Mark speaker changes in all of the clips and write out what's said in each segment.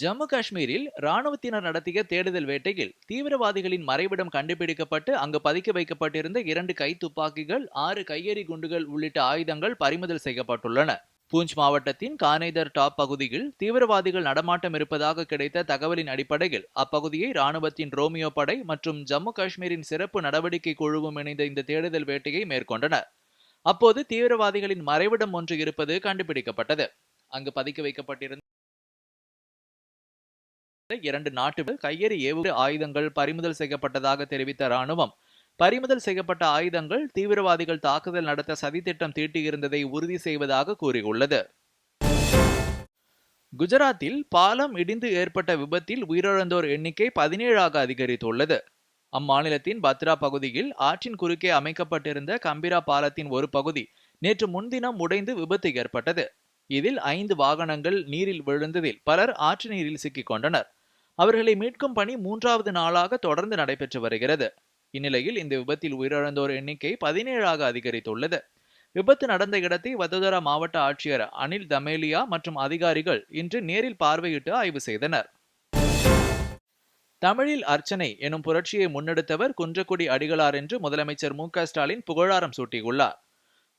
Speaker 1: ஜம்மு காஷ்மீரில் ராணுவத்தினர் நடத்திய தேடுதல் வேட்டையில் தீவிரவாதிகளின் மறைவிடம் கண்டுபிடிக்கப்பட்டு அங்கு பதுக்கி வைக்கப்பட்டிருந்த இரண்டு கை துப்பாக்கிகள் ஆறு கையெறி குண்டுகள் உள்ளிட்ட ஆயுதங்கள் பறிமுதல் செய்யப்பட்டுள்ளன. பூஞ்ச் மாவட்டத்தின் கானேதர் டாப் பகுதியில் தீவிரவாதிகள் நடமாட்டம் இருப்பதாக கிடைத்த தகவலின் அடிப்படையில் அப்பகுதியை ராணுவத்தின் ரோமியோ படை மற்றும் ஜம்மு காஷ்மீரின் சிறப்பு நடவடிக்கை குழுவும் இணைந்த இந்த தேடுதல் வேட்டையை மேற்கொண்டனர். அப்போது தீவிரவாதிகளின் மறைவிடம் ஒன்று இருப்பது கண்டுபிடிக்கப்பட்டது. அங்கு பதுக்கி வைக்கப்பட்டிருந்த இரண்டு நாட்டு கையெறி ஏவு ஆயுதங்கள் பறிமுதல் செய்யப்பட்டதாக தெரிவித்த ராணுவம் பறிமுதல் செய்யப்பட்ட ஆயுதங்கள் தீவிரவாதிகள் தாக்குதல் நடத்த சதித்திட்டம் தீட்டியிருந்ததை உறுதி செய்வதாக கூறியுள்ளது. குஜராத்தில் பாலம் இடிந்து ஏற்பட்ட விபத்தில் உயிரிழந்தோர் எண்ணிக்கை பதினேழாக அதிகரித்துள்ளது. அம்மாநிலத்தின் பத்ரா பகுதியில் ஆற்றின் குறுக்கே அமைக்கப்பட்டிருந்த கம்பிரா பாலத்தின் ஒரு பகுதி நேற்று முன்தினம் உடைந்து விபத்து ஏற்பட்டது. இதில் ஐந்து வாகனங்கள் நீரில் விழுந்ததில் பலர் ஆற்று நீரில் சிக்கிக் கொண்டனர். அவர்களை மீட்கும் பணி மூன்றாவது நாளாக தொடர்ந்து நடைபெற்று வருகிறது. இந்நிலையில் இந்த விபத்தில் உயிரிழந்தோர் எண்ணிக்கை பதினேழாக அதிகரித்துள்ளது. விபத்து நடந்த இடத்தை வதோதரா மாவட்ட ஆட்சியர் அனில் தமேலியா மற்றும் அதிகாரிகள் இன்று நேரில் பார்வையிட்டு ஆய்வு செய்தனர். தமிழில் அர்ச்சனை எனும் புரட்சியை முன்னெடுத்தவர் குன்றக்குடி அடிகளார் என்று முதலமைச்சர் மு. ஸ்டாலின் புகழாரம் சூட்டியுள்ளார்.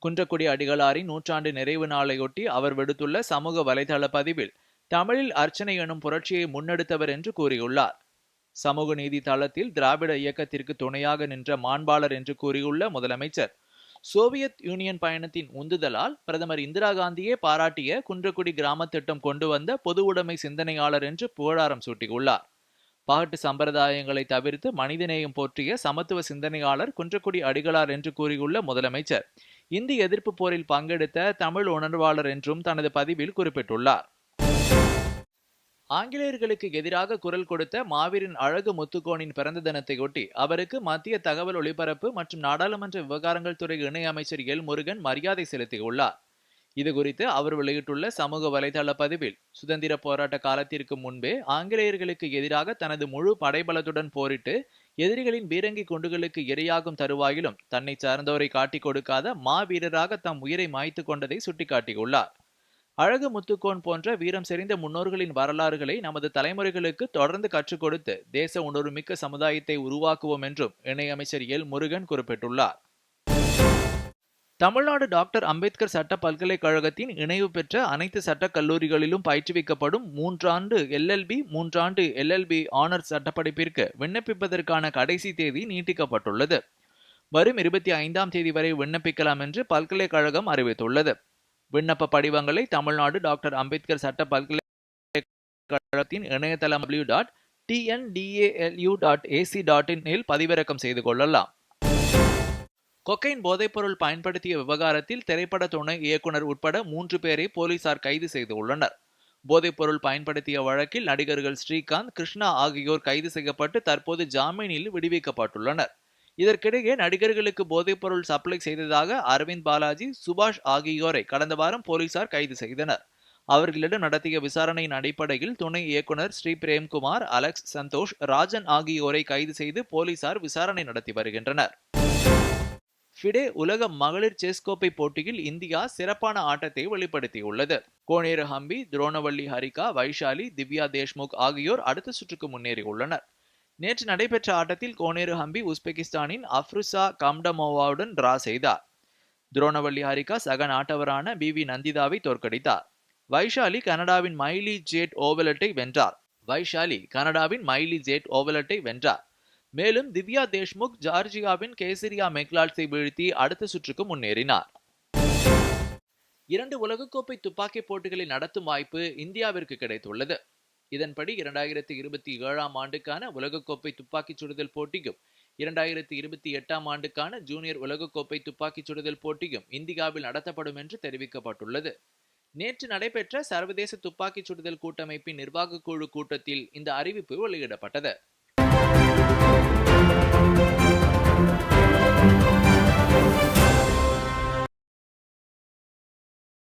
Speaker 1: குன்றக்குடி அடிகளாரின் நூற்றாண்டு நிறைவு நாளையொட்டி அவர் விடுத்துள்ள சமூக வலைதள பதிவில் தமிழில் அர்ச்சனை எனும் புரட்சியை முன்னெடுத்தவர் என்று கூறியுள்ளார். சமூக நீதி தளத்தில் திராவிட இயக்கத்திற்கு துணையாக நின்ற மாண்பாளர் என்று கூறியுள்ள முதலமைச்சர் சோவியத் யூனியன் பயணத்தின் உந்துதலால் பிரதமர் இந்திரா காந்தியே பாராட்டிய குன்றக்குடி கிராம திட்டம் கொண்டு வந்த பொது உடைமை சிந்தனையாளர் என்று புகழாரம் சூட்டியுள்ளார். பாட்டு சம்பிரதாயங்களை தவிர்த்து மனிதநேயம் போற்றிய சமத்துவ சிந்தனையாளர் குன்றக்குடி அடிகளார் என்று கூறியுள்ள முதலமைச்சர் இந்தி எதிர்ப்பு போரில் பங்கெடுத்த தமிழ் உணர்வாளர் என்றும் தனது பதிவில் குறிப்பிட்டுள்ளார். ஆங்கிலேயர்களுக்கு எதிராக குரல் கொடுத்த மாவீரன் அழகு முத்துக்கோனின் பிறந்த தினத்தையொட்டி அவருக்கு மத்திய தகவல் ஒலிபரப்பு மற்றும் நாடாளுமன்ற விவகாரங்கள் துறை இணை அமைச்சர் எல் முருகன் மரியாதை செலுத்தியுள்ளார். இது குறித்து அவர் வெளியிட்டுள்ள சமூக வலைதள பதிவில் சுதந்திர போராட்ட காலத்திற்கு முன்பே ஆங்கிலேயர்களுக்கு எதிராக தனது முழு படைபலத்துடன் போரிட்டு எதிரிகளின் பீரங்கி குண்டுகளுக்கு இரையாகும் தருவாயிலும் தன்னை சார்ந்தோரை காட்டிக் கொடுக்காத மாவீரராக தம் உயிரை மாய்த்து கொண்டதை சுட்டிக்காட்டியுள்ளார். அழகு முத்துக்கோன் போன்ற வீரம் செறிந்த முன்னோர்களின் வரலாறுகளை நமது தலைமுறைகளுக்கு தொடர்ந்து கற்றுக் கொடுத்து தேச உணர்வுமிக்க சமுதாயத்தை உருவாக்குவோம் என்றும் இணையமைச்சர் எல். முருகன் குறிப்பிட்டுள்ளார். தமிழ்நாடு டாக்டர் அம்பேத்கர் சட்ட பல்கலைக்கழகத்தின் இணைவு பெற்ற அனைத்து சட்டக் கல்லூரிகளிலும் பயிற்றுவிக்கப்படும் மூன்றாண்டு எல்எல்பி மூன்றாண்டு எல்எல்பி ஆனர்ஸ் சட்டப்படிப்பிற்கு விண்ணப்பிப்பதற்கான கடைசி தேதி நீட்டிக்கப்பட்டுள்ளது. வரும் இருபத்தி ஐந்தாம் தேதி வரை விண்ணப்பிக்கலாம் என்று பல்கலைக்கழகம் அறிவித்துள்ளது. விண்ணப்ப படிவங்களை தமிழ்நாடு டாக்டர் அம்பேத்கர் சட்ட பல்கலைக்கழகத்தின் இணையதளம் W dot TNDALU dot AC dot இல் பதிவிறக்கம் செய்து கொள்ளலாம். கொக்கைன் போதைப்பொருள் பயன்படுத்திய விவகாரத்தில் திரைப்பட துணை இயக்குனர் உட்பட மூன்று பேரை போலீசார் கைது செய்துள்ளனர் போதைப்பொருள் பயன்படுத்திய வழக்கில் நடிகர்கள் ஸ்ரீகாந்த் கிருஷ்ணா ஆகியோர் கைது செய்யப்பட்டு தற்போது ஜாமீனில் விடுவிக்கப்பட்டுள்ளனர். இதற்கிடையே நடிகர்களுக்கு போதைப்பொருள் சப்ளை செய்ததாக அரவிந்த் பாலாஜி சுபாஷ் ஆகியோரை கடந்த வாரம் போலீசார் கைது செய்தனர். அவர்களிடம் நடத்திய விசாரணையின் அடிப்படையில் துணை இயக்குனர் ஸ்ரீ பிரேம்குமார் அலெக்ஸ் சந்தோஷ் ராஜன் ஆகியோரை கைது செய்து போலீசார் விசாரணை நடத்தி வருகின்றனர். ஃபிடே உலக மகளிர் செஸ் கோப்பை போட்டியில் இந்தியா சிறப்பான ஆட்டத்தை வெளிப்படுத்தியுள்ளது. கோனேரு ஹம்பி துரோணவள்ளி ஹரிகா வைஷாலி திவ்யா தேஷ்முக் ஆகியோர் அடுத்த சுற்றுக்கு முன்னேறியுள்ளனர். நேற்று நடைபெற்ற ஆட்டத்தில் கோனேரு ஹம்பி உஸ்பெகிஸ்தானின் அஃப்ருசா கம்டமோவாவுடன் டிரா செய்தார். துரோணவள்ளி ஹாரிகா சக நாட்டவரான பி வி நந்திதாவை தோற்கடித்தார். வைஷாலி கனடாவின் மைலி ஜேட் ஓவலட்டை வென்றார். வைஷாலி கனடாவின் மைலி ஜேட் ஓவலட்டை வென்றார். மேலும் திவ்யா தேஷ்முக் ஜார்ஜியாவின் கேசரியா மெக்லாட்ஸை வீழ்த்தி அடுத்த சுற்றுக்கு முன்னேறினார். இரண்டு உலகக்கோப்பை துப்பாக்கி போட்டிகளை நடத்தும் வாய்ப்பு இந்தியாவிற்கு கிடைத்துள்ளது. இதன்படி இரண்டாயிரத்தி இருபத்தி ஏழாம் ஆண்டுக்கான உலகக்கோப்பை துப்பாக்கிச் சுடுதல் போட்டியும் இரண்டாயிரத்தி இருபத்தி எட்டாம் ஆண்டுக்கான ஜூனியர் உலகக்கோப்பை துப்பாக்கிச் சுடுதல் போட்டியும் இந்தியாவில் நடத்தப்படும் என்று தெரிவிக்கப்பட்டுள்ளது. நேற்று நடைபெற்ற சர்வதேச துப்பாக்கிச் சுடுதல் கூட்டமைப்பின் நிர்வாகக் குழு கூட்டத்தில் இந்த அறிவிப்பு வெளியிடப்பட்டது.